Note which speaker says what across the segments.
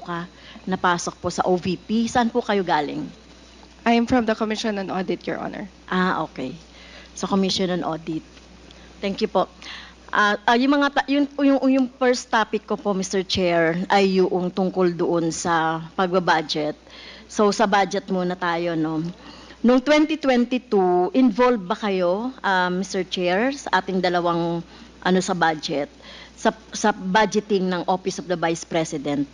Speaker 1: ka, napasok po sa OVP. Saan po kayo galing?
Speaker 2: I am from the Commission on Audit, Your Honor.
Speaker 1: Ah, okay. Sa Commission on Audit. Thank you po. Ah, ah, yung mga ta- yung, yung yung first topic ko po Mr. Chair ay yung tungkol doon sa pagbabudget. So sa budget muna tayo no. Noong 2022, involved ba kayo ah, Mr. Chair sa ating dalawang ano sa budget sa sa budgeting ng Office of the Vice President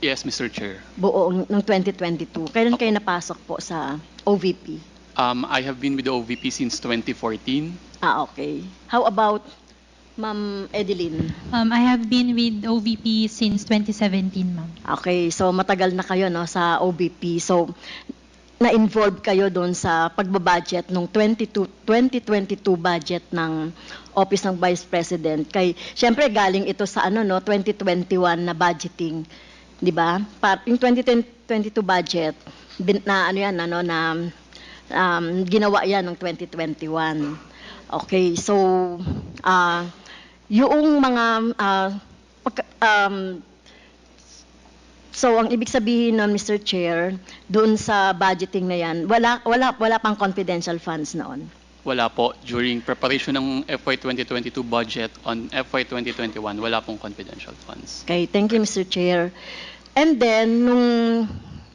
Speaker 3: Yes, Mr. Chair.
Speaker 1: buong ng 2022? Kailan kayo napasok po sa OVP?
Speaker 3: Um, I have been with the OVP since 2014.
Speaker 1: Ah, okay. How about Ma'am Edeline?
Speaker 4: Um, I have been with OVP since 2017, ma'am.
Speaker 1: Okay, so matagal na kayo no sa OBP. So na-involve kayo doon sa pagbabudget nung 22 2022 budget ng Office ng Vice President. Kay syempre galing ito sa ano no 2021 na budgeting, 'di ba? Pa- Yung 2022 budget bin, na ano yan ano na um, ginawa yan ng 2021. Okay, so ah yung mga ah, pagka- um, So ang ibig sabihin nun Mr. Chair, doon sa budgeting na 'yan, wala wala wala pang confidential funds noon.
Speaker 3: Wala po. During preparation ng FY 2022 budget on FY 2021, wala pong confidential funds.
Speaker 1: Okay, thank you Mr. Chair. And then nung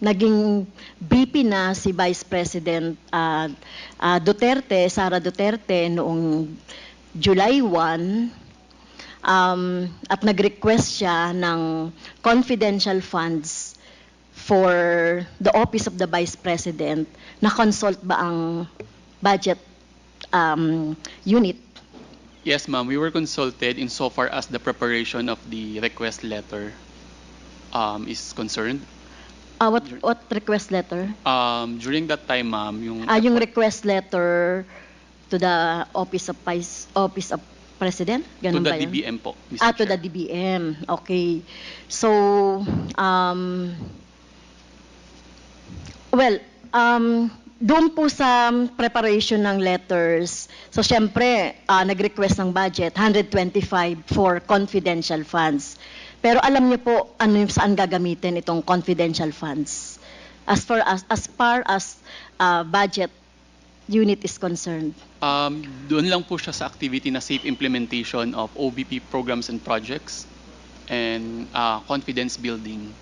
Speaker 1: naging BP na si Vice President ah, ah, Duterte, Sara Duterte noong July 1 um, at nag-request siya ng confidential funds for the office of the Vice President, na-consult ba ang budget um, unit?
Speaker 3: Yes, ma'am. We were consulted insofar as the preparation of the request letter um, is concerned.
Speaker 1: Ah, what, what request letter?
Speaker 3: Um, during that time, ma'am, yung...
Speaker 1: Ah, yung request letter to the office of Vice, office of President?
Speaker 3: to
Speaker 1: Ganun
Speaker 3: the
Speaker 1: ba yun?
Speaker 3: DBM po, Mr.
Speaker 1: Ah, to
Speaker 3: Chair.
Speaker 1: the DBM. Okay. So, um, well, um, doon po sa preparation ng letters, so syempre, ah, nag-request ng budget, 125 for confidential funds. Pero alam niyo po ano yung saan gagamitin itong confidential funds as far as as far as ah, budget unit is concerned.
Speaker 3: Um, doon lang po siya sa activity na safe implementation of OBP programs and projects and uh, confidence building.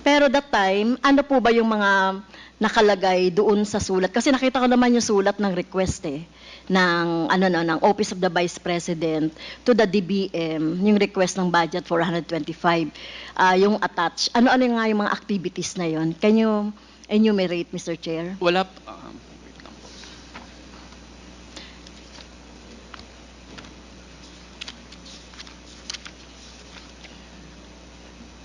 Speaker 1: Pero that time, ano po ba yung mga nakalagay doon sa sulat? Kasi nakita ko naman yung sulat ng request eh ng ano no ng Office of the Vice President to the DBM yung request ng budget for 125 ah yung attach ano-ano nga yung mga activities na yon can you enumerate Mr. Chair
Speaker 3: Wala, um.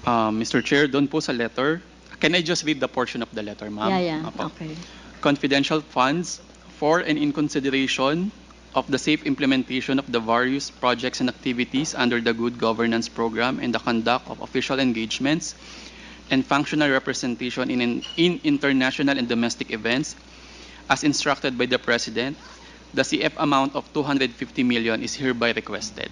Speaker 3: Um, Mr. Chair, doon po sa letter, can I just read the portion of the letter, ma'am?
Speaker 1: yeah yeah
Speaker 3: Apo.
Speaker 1: okay
Speaker 3: confidential funds for and in consideration of the safe implementation of the various projects and activities under the Good Governance Program and the conduct of official engagements and functional representation in, in international and domestic events as instructed by the President, the CF amount of 250 million is hereby requested.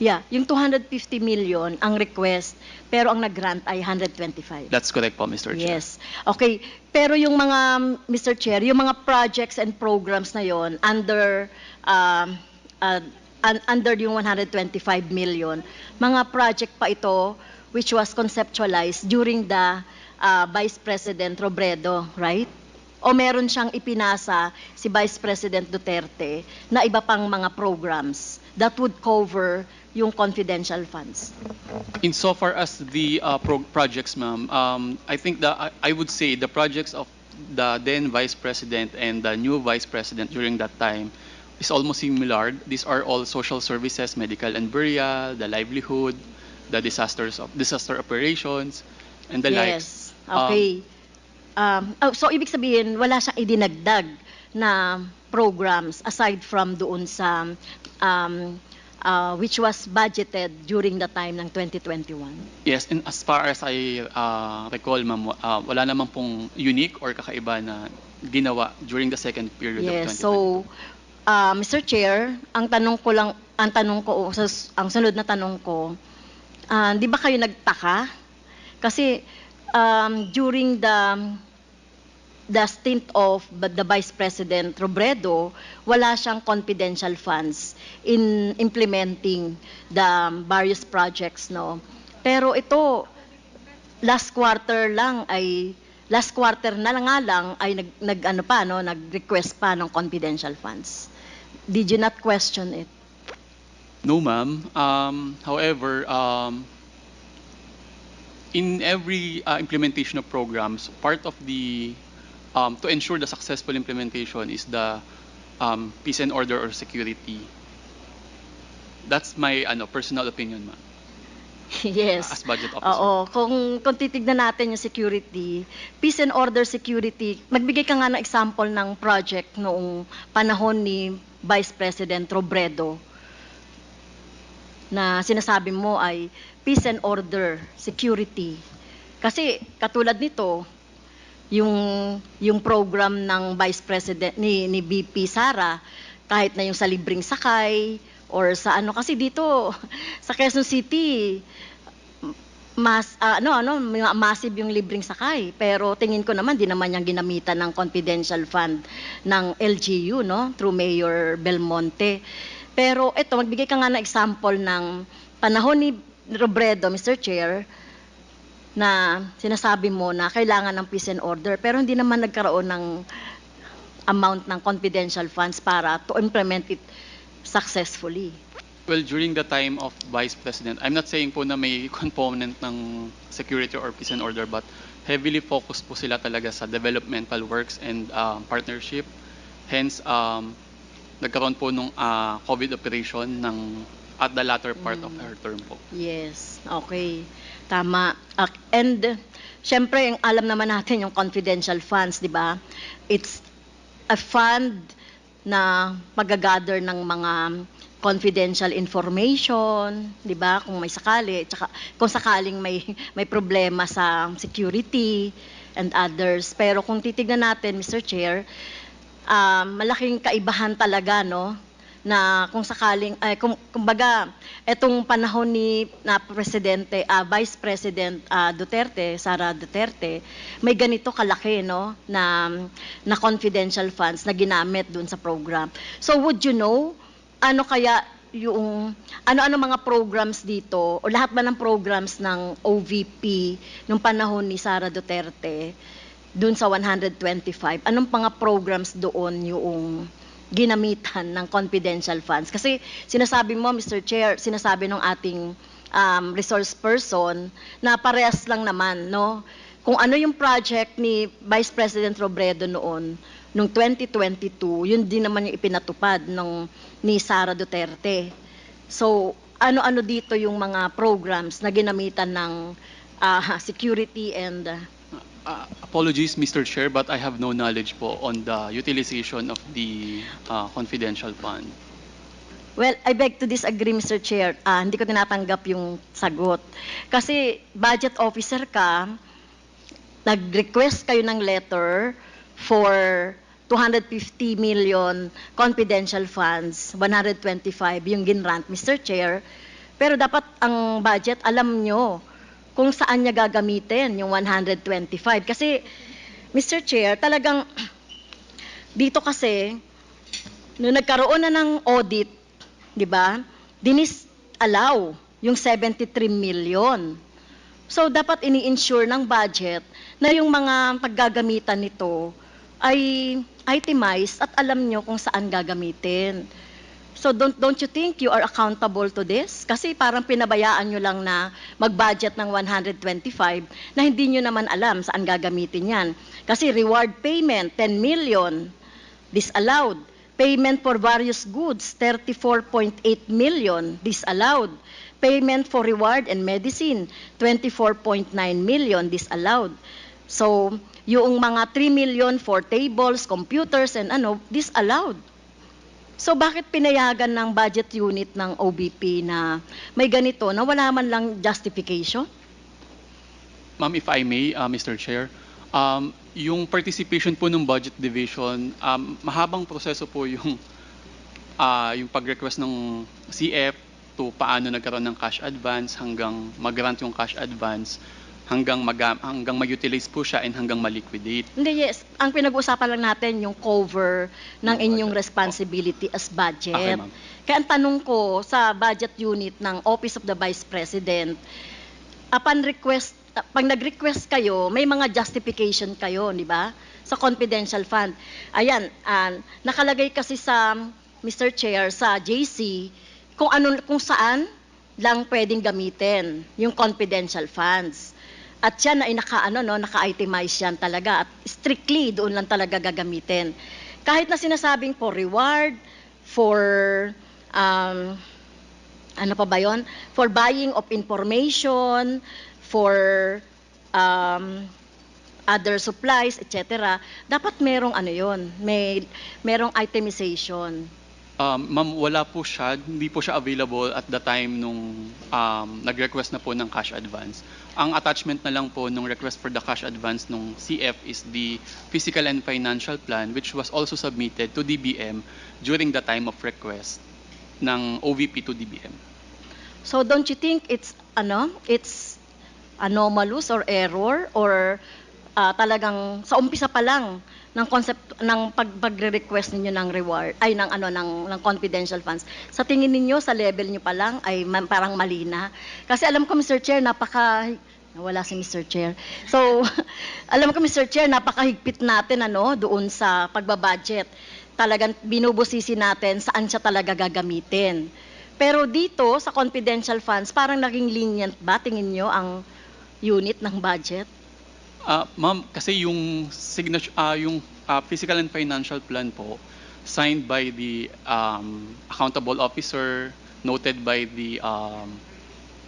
Speaker 1: Yeah yung 250 million ang request pero ang nag-grant ay 125
Speaker 3: That's correct po, Mr. Chair.
Speaker 1: Yes. Okay. Pero yung mga, Mr. Chair, yung mga projects and programs na yon under, um, uh, un- under yung 125 million, mga project pa ito which was conceptualized during the uh, Vice President Robredo, right? O meron siyang ipinasa si Vice President Duterte na iba pang mga programs that would cover yung confidential funds.
Speaker 3: Insofar as the uh, pro- projects, ma'am, um, I think that I, I would say the projects of the then Vice President and the new Vice President during that time is almost similar. These are all social services, medical and burial, the livelihood, the disasters of disaster operations, and the likes.
Speaker 1: yes. Okay. Um, oh, so, ibig sabihin, wala siyang idinagdag na programs aside from doon sa um, uh, which was budgeted during the time ng 2021.
Speaker 3: Yes, and as far as I uh, recall, ma'am, uh, wala naman pong unique or kakaiba na ginawa during the second period of 2022.
Speaker 1: Yes. So, uh, Mr. Chair, ang tanong ko lang, ang tanong ko, ang sunod na tanong ko, Ah, di ba kayo nagtaka? Kasi um, during the the stint of the Vice President Robredo, wala siyang confidential funds in implementing the various projects, no? Pero ito, last quarter lang ay last quarter na lang nga lang ay nag, nag ano pa no nag-request pa ng confidential funds. Did you not question it?
Speaker 3: No, ma'am. Um, however, um, in every uh, implementation of programs, part of the um, to ensure the successful implementation is the um, peace and order or security. That's my ano personal opinion, ma'am.
Speaker 1: yes.
Speaker 3: As budget officer.
Speaker 1: Oo, kung, kung titignan natin yung security, peace and order security, magbigay ka nga ng example ng project noong panahon ni Vice President Robredo na sinasabi mo ay peace and order security. Kasi katulad nito, yung yung program ng Vice President ni ni BP Sara kahit na yung sa libreng sakay or sa ano. Kasi dito sa Quezon City mas ah, ano ano ma- massive yung libreng sakay. Pero tingin ko naman di naman yung ginamitan ng confidential fund ng LGU no? Through Mayor Belmonte. Pero ito magbigay ka nga ng example ng panahon ni Robredo Mr. Chair na sinasabi mo na kailangan ng peace and order pero hindi naman nagkaroon ng amount ng confidential funds para to implement it successfully.
Speaker 3: Well, during the time of Vice President, I'm not saying po na may component ng security or peace and order, but heavily focused po sila talaga sa developmental works and um, partnership. Hence, um, nagkaroon po nung ah, COVID operation ng at the latter part of her term po.
Speaker 1: Yes, okay. Tama. Ak- And syempre, yung alam naman natin yung confidential funds, 'di ba? It's a fund na magagather ng mga confidential information, 'di ba? Kung may sakali, tsaka kung sakaling may may problema sa security and others. Pero kung titignan natin, Mr. Chair, um, malaking kaibahan talaga, no? Na kung sakaling ay kung kumbaga etong panahon ni na presidente ah, Vice President ah, Duterte Sara Duterte may ganito kalaki no na na confidential funds na ginamit dun sa program. So would you know ano kaya yung ano-ano mga programs dito o lahat ba ng programs ng OVP nung panahon ni Sara Duterte dun sa 125 anong mga programs doon yung ginamitan ng confidential funds. Kasi sinasabi mo, Mr. Chair, sinasabi ng ating um, resource person na parehas lang naman, no? Kung ano yung project ni Vice President Robredo noon, nung 2022, yun din naman yung ipinatupad ng ni Sara Duterte. So, ano-ano dito yung mga programs na ginamitan ng ah, security and ah,
Speaker 3: Uh, apologies, Mr. Chair, but I have no knowledge po on the utilization of the uh, confidential fund.
Speaker 1: Well, I beg to disagree, Mr. Chair. Ah, hindi ko tinatanggap yung sagot. Kasi budget officer ka, nag-request kayo ng letter for 250 million confidential funds, 125 yung ginrant, Mr. Chair. Pero dapat ang budget, alam nyo kung saan niya gagamitin yung 125. Kasi, Mr. Chair, talagang dito kasi, nung nagkaroon na ng audit, di ba, dinis-allow yung 73 million. So, dapat ini-insure ng budget na yung mga paggagamitan nito ay itemized at alam nyo kung saan gagamitin. So don't don't you think you are accountable to this? Kasi parang pinabayaan nyo lang na mag-budget ng 125 na hindi nyo naman alam saan gagamitin yan. Kasi reward payment, 10 million, disallowed. Payment for various goods, 34.8 million, disallowed. Payment for reward and medicine, 24.9 million, disallowed. So, yung mga 3 million for tables, computers, and ano, disallowed. So bakit pinayagan ng budget unit ng OBP na may ganito na wala man lang justification?
Speaker 3: Ma'am, if I may, uh, Mr. Chair, um, yung participation po ng budget division, um, mahabang proseso po yung uh, yung pag-request ng CF, to paano nagkaroon ng cash advance hanggang mag-grant yung cash advance hanggang mag hanggang ma-utilize po siya and hanggang ma-liquidate.
Speaker 1: Hindi, yes. Ang pinag-uusapan lang natin yung cover ng
Speaker 3: Yung
Speaker 1: inyong
Speaker 3: budget.
Speaker 1: responsibility as budget.
Speaker 3: Okay, ma'am.
Speaker 1: Kaya ang tanong ko sa budget unit ng Office of the Vice President, upon request, pag nag-request kayo, may mga justification kayo, di ba? Sa confidential fund. Ayan, ah, nakalagay kasi sa Mr. Chair sa JC kung ano kung saan lang pwedeng gamitin yung confidential funds. At yan ay naka, ano, no, naka-itemize yan talaga at strictly doon lang talaga gagamitin. Kahit na sinasabing for reward, for um, ano pa ba yon? For buying of information, for um, other supplies, etc. Dapat merong ano yon, may merong itemization.
Speaker 3: Um, ma'am, wala po siya, hindi po siya available at the time nung um, nag-request na po ng cash advance. Ang attachment na lang po nung request for the cash advance nung CF is the physical and financial plan which was also submitted to DBM during the time of request ng OVP to DBM.
Speaker 1: So don't you think it's ano, it's anomalous or error or ah, talagang sa umpisa pa lang ng concept ng pag pagre-request ninyo ng reward ay ng ano ng ng confidential funds. Sa tingin ninyo sa level niyo pa lang ay ma- parang mali na. Kasi alam ko Mr. Chair napaka wala si Mr. Chair. So alam ko Mr. Chair napakahigpit natin ano doon sa pagbabudget. Talagang binubusisi natin saan siya talaga gagamitin. Pero dito sa confidential funds parang naging lenient ba tingin niyo ang unit ng budget?
Speaker 3: Ah, ma'am, kasi yung signature ah, yung ah, physical and financial plan po signed by the um, accountable officer, noted by the um,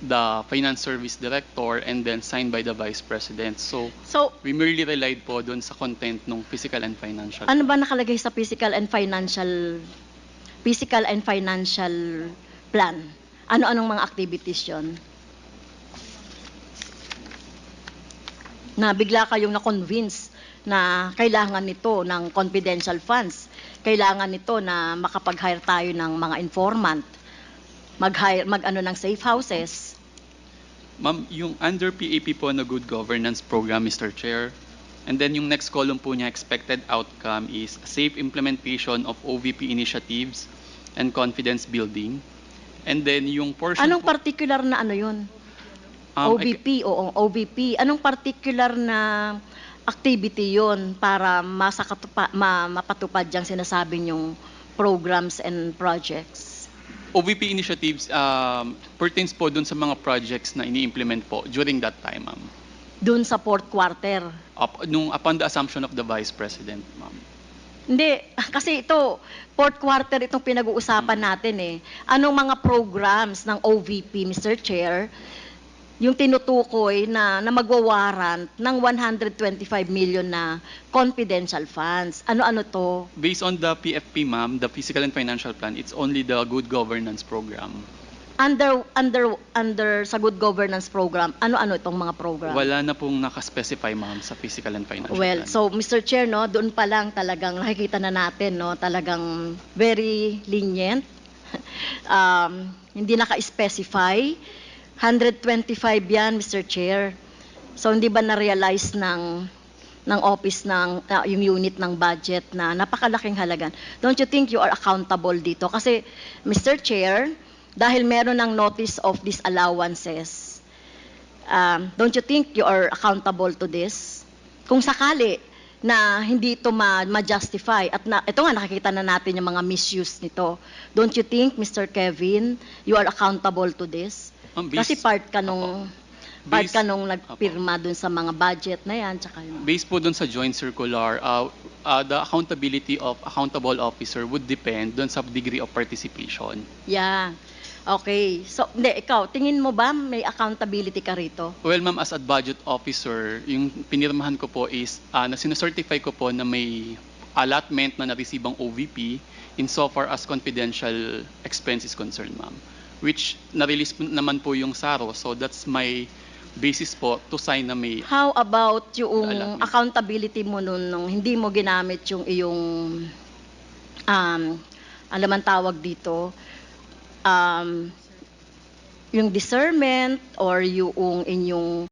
Speaker 3: the finance service director and then signed by the vice president. So
Speaker 1: So
Speaker 3: we merely relied po doon sa content ng physical and financial.
Speaker 1: Ano ba nakalagay sa physical and financial physical and financial plan? Ano-anong mga activities 'yon? Na bigla kayong na-convince na kailangan nito ng confidential funds. Kailangan nito na makapag-hire tayo ng mga informant. Mag-hire mag-ano ng safe houses.
Speaker 3: Ma'am, yung under PAP po na good governance program, Mr. Chair, and then yung next column po niya, expected outcome is safe implementation of OVP initiatives and confidence building. And then yung portion
Speaker 1: Anong
Speaker 3: po,
Speaker 1: particular na ano 'yon?
Speaker 3: Um,
Speaker 1: OBP, oo, OBP. Anong particular na activity yon para masakatupa, ma, mapatupad yung sinasabi yung programs and projects?
Speaker 3: OVP initiatives um, pertains po dun sa mga projects na ini-implement po during that time, ma'am.
Speaker 1: Doon sa fourth quarter.
Speaker 3: Up, nung upon the assumption of the Vice President, ma'am.
Speaker 1: Hindi, kasi ito, fourth quarter itong pinag-uusapan natin eh. Anong mga programs ng OVP, Mr. Chair, yung tinutukoy na, na magwawarrant ng 125 million na confidential funds. Ano-ano to?
Speaker 3: Based on the PFP, ma'am, the Physical and Financial Plan, it's only the good governance program.
Speaker 1: Under, under, under sa good governance program, ano-ano itong mga program?
Speaker 3: Wala na pong nakaspecify, ma'am, sa Physical and Financial
Speaker 1: Well,
Speaker 3: Plan.
Speaker 1: so Mr. Chair, no, doon pa lang talagang nakikita na natin, no, talagang very lenient. um, hindi naka-specify. 125 yan, Mr. Chair. So hindi ba na-realize ng ng office ng ah, yung unit ng budget na napakalaking halaga. Don't you think you are accountable dito? Kasi Mr. Chair, dahil meron ng notice of disallowances, um, don't you think you are accountable to this? Kung sakali na hindi ito ma- ma-justify at na, ito nga nakikita na natin yung mga misuse nito. Don't you think, Mr. Kevin, you are accountable to this?
Speaker 3: Ma'am, based-
Speaker 1: Kasi part ka nung part
Speaker 3: Based-
Speaker 1: ka nung nagpirma dun sa mga budget na yan tsaka yung
Speaker 3: Based po dun sa joint circular, uh, uh, the accountability of accountable officer would depend dun sa degree of participation.
Speaker 1: Yeah. Okay. So, hindi, ikaw, tingin mo ba may accountability ka rito?
Speaker 3: Well, ma'am, as a budget officer, yung pinirmahan ko po is, uh, na sinucertify ko po na may allotment na na-receive ang OVP insofar as confidential expense is concerned, ma'am. Which na-release naman po yung SARO, so that's my basis po to sign na may
Speaker 1: How about yung accountability mo nun nung hindi mo ginamit yung iyong um, alam ang tawag dito, um, yung discernment or yung inyong